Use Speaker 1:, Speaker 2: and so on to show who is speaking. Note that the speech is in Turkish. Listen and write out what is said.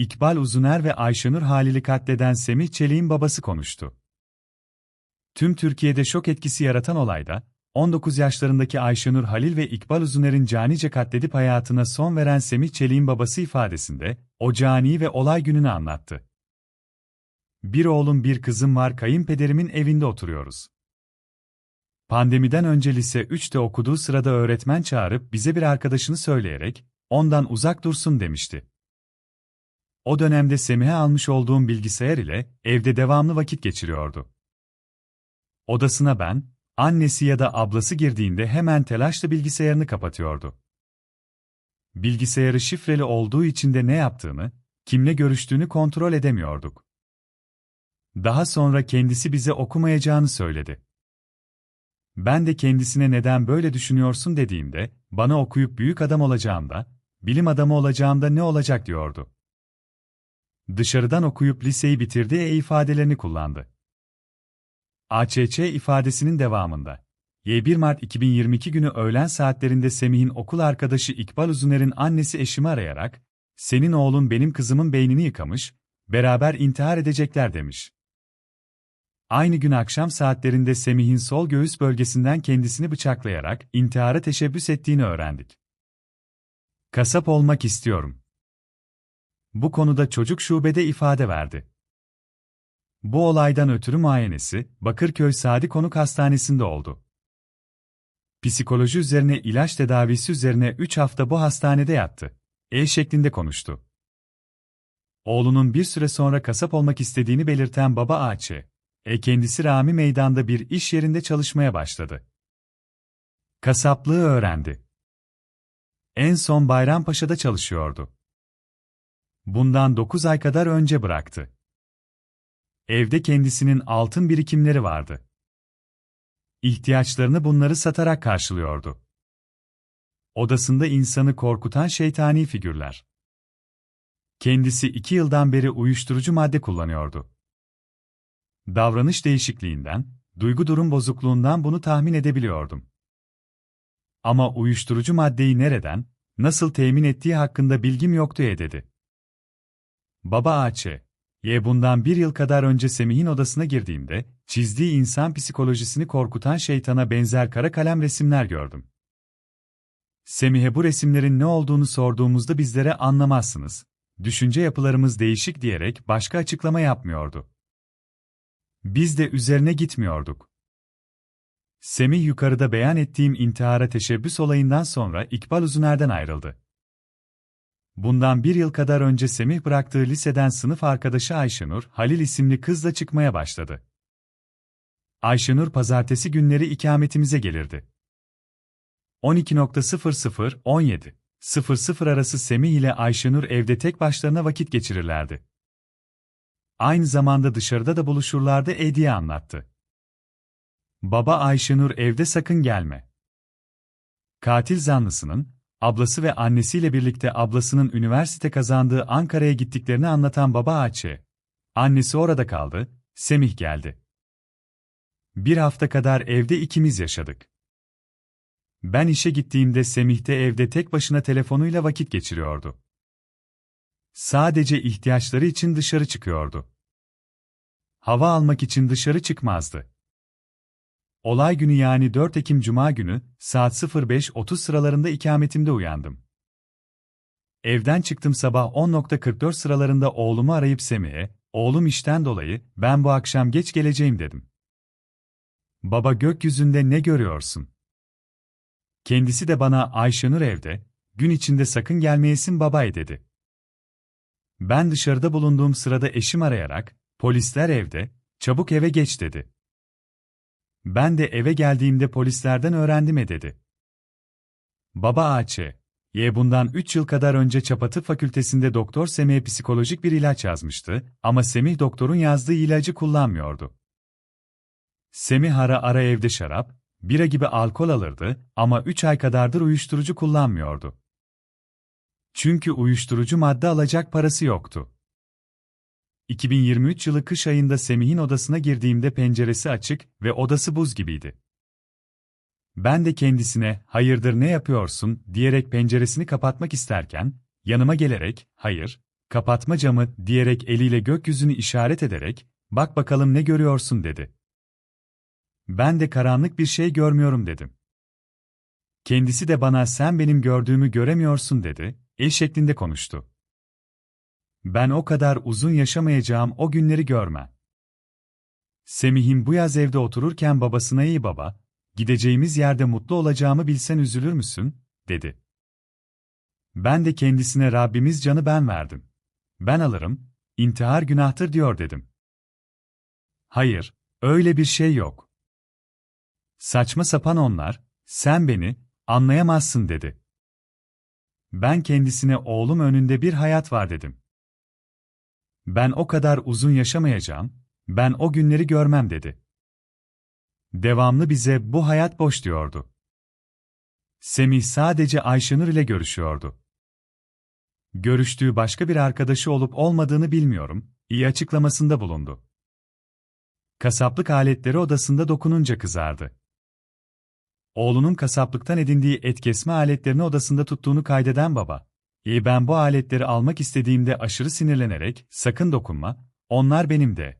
Speaker 1: İkbal Uzuner ve Ayşenur Halil'i katleden Semih Çelik'in babası konuştu. Tüm Türkiye'de şok etkisi yaratan olayda, 19 yaşlarındaki Ayşenur Halil ve İkbal Uzuner'in canice katledip hayatına son veren Semih Çelik'in babası ifadesinde, o caniyi ve olay gününü anlattı. Bir oğlum bir kızım var kayınpederimin evinde oturuyoruz. Pandemiden önce lise 3'te okuduğu sırada öğretmen çağırıp bize bir arkadaşını söyleyerek, ondan uzak dursun demişti. O dönemde Semih'e almış olduğum bilgisayar ile evde devamlı vakit geçiriyordu. Odasına ben, annesi ya da ablası girdiğinde hemen telaşla bilgisayarını kapatıyordu. Bilgisayarı şifreli olduğu için de ne yaptığını, kimle görüştüğünü kontrol edemiyorduk. Daha sonra kendisi bize okumayacağını söyledi. Ben de kendisine neden böyle düşünüyorsun dediğimde, bana okuyup büyük adam olacağımda, bilim adamı olacağımda ne olacak diyordu. Dışarıdan okuyup liseyi bitirdi e ifadelerini kullandı. AÇÇ ifadesinin devamında. Y1 Mart 2022 günü öğlen saatlerinde Semih'in okul arkadaşı İkbal Uzuner'in annesi eşimi arayarak, senin oğlun benim kızımın beynini yıkamış, beraber intihar edecekler demiş. Aynı gün akşam saatlerinde Semih'in sol göğüs bölgesinden kendisini bıçaklayarak intihara teşebbüs ettiğini öğrendik. Kasap olmak istiyorum. Bu konuda çocuk şubede ifade verdi. Bu olaydan ötürü muayenesi, Bakırköy Sadi Konuk Hastanesi'nde oldu. Psikoloji üzerine ilaç tedavisi üzerine 3 hafta bu hastanede yattı. E şeklinde konuştu. Oğlunun bir süre sonra kasap olmak istediğini belirten baba Ağaç'ı, e kendisi Rami Meydan'da bir iş yerinde çalışmaya başladı. Kasaplığı öğrendi. En son Bayrampaşa'da çalışıyordu. Bundan 9 ay kadar önce bıraktı. Evde kendisinin altın birikimleri vardı. İhtiyaçlarını bunları satarak karşılıyordu. Odasında insanı korkutan şeytani figürler. Kendisi iki yıldan beri uyuşturucu madde kullanıyordu. Davranış değişikliğinden, duygu durum bozukluğundan bunu tahmin edebiliyordum. Ama uyuşturucu maddeyi nereden, nasıl temin ettiği hakkında bilgim yoktu e dedi. Baba Ağaç'ı, Y bundan bir yıl kadar önce Semih'in odasına girdiğimde, çizdiği insan psikolojisini korkutan şeytana benzer kara kalem resimler gördüm. Semih'e bu resimlerin ne olduğunu sorduğumuzda bizlere anlamazsınız, düşünce yapılarımız değişik diyerek başka açıklama yapmıyordu. Biz de üzerine gitmiyorduk. Semih yukarıda beyan ettiğim intihara teşebbüs olayından sonra İkbal Uzuner'den ayrıldı. Bundan bir yıl kadar önce Semih bıraktığı liseden sınıf arkadaşı Ayşenur, Halil isimli kızla çıkmaya başladı. Ayşenur pazartesi günleri ikametimize gelirdi. 12.00-17 00 arası Semih ile Ayşenur evde tek başlarına vakit geçirirlerdi. Aynı zamanda dışarıda da buluşurlardı Ediye anlattı. Baba Ayşenur evde sakın gelme. Katil zanlısının, ablası ve annesiyle birlikte ablasının üniversite kazandığı Ankara'ya gittiklerini anlatan baba Ağaç'ı. Annesi orada kaldı, Semih geldi. Bir hafta kadar evde ikimiz yaşadık. Ben işe gittiğimde Semih de evde tek başına telefonuyla vakit geçiriyordu. Sadece ihtiyaçları için dışarı çıkıyordu. Hava almak için dışarı çıkmazdı. Olay günü yani 4 Ekim Cuma günü, saat 05.30 sıralarında ikametimde uyandım. Evden çıktım sabah 10.44 sıralarında oğlumu arayıp Semih'e, oğlum işten dolayı, ben bu akşam geç geleceğim dedim. Baba gökyüzünde ne görüyorsun? Kendisi de bana Ayşenur evde, gün içinde sakın gelmeyesin babay dedi. Ben dışarıda bulunduğum sırada eşim arayarak, polisler evde, çabuk eve geç dedi. Ben de eve geldiğimde polislerden öğrendim e dedi. Baba Ağaç'ı, Y bundan 3 yıl kadar önce Çapatı Fakültesinde Doktor Semih'e psikolojik bir ilaç yazmıştı ama Semih doktorun yazdığı ilacı kullanmıyordu. Semih ara ara evde şarap, bira gibi alkol alırdı ama 3 ay kadardır uyuşturucu kullanmıyordu. Çünkü uyuşturucu madde alacak parası yoktu. 2023 yılı kış ayında Semih'in odasına girdiğimde penceresi açık ve odası buz gibiydi. Ben de kendisine, hayırdır ne yapıyorsun, diyerek penceresini kapatmak isterken, yanıma gelerek, hayır, kapatma camı diyerek eliyle gökyüzünü işaret ederek, bak bakalım ne görüyorsun dedi. Ben de karanlık bir şey görmüyorum dedim. Kendisi de bana sen benim gördüğümü göremiyorsun dedi, el şeklinde konuştu. Ben o kadar uzun yaşamayacağım o günleri görmem. Semih'in bu yaz evde otururken babasına iyi baba, gideceğimiz yerde mutlu olacağımı bilsen üzülür müsün, dedi. Ben de kendisine Rabbimiz canı ben verdim. Ben alırım, intihar günahtır diyor dedim. Hayır, öyle bir şey yok. Saçma sapan onlar, sen beni, anlayamazsın dedi. Ben kendisine oğlum önünde bir hayat var dedim. Ben o kadar uzun yaşamayacağım, ben o günleri görmem dedi. Devamlı bize bu hayat boş diyordu. Semih sadece Ayşenur ile görüşüyordu. Görüştüğü başka bir arkadaşı olup olmadığını bilmiyorum, iyi açıklamasında bulundu. Kasaplık aletleri odasında dokununca kızardı. Oğlunun kasaplıktan edindiği et kesme aletlerini odasında tuttuğunu kaydeden baba, iyi ben bu aletleri almak istediğimde aşırı sinirlenerek, sakın dokunma, onlar benim de,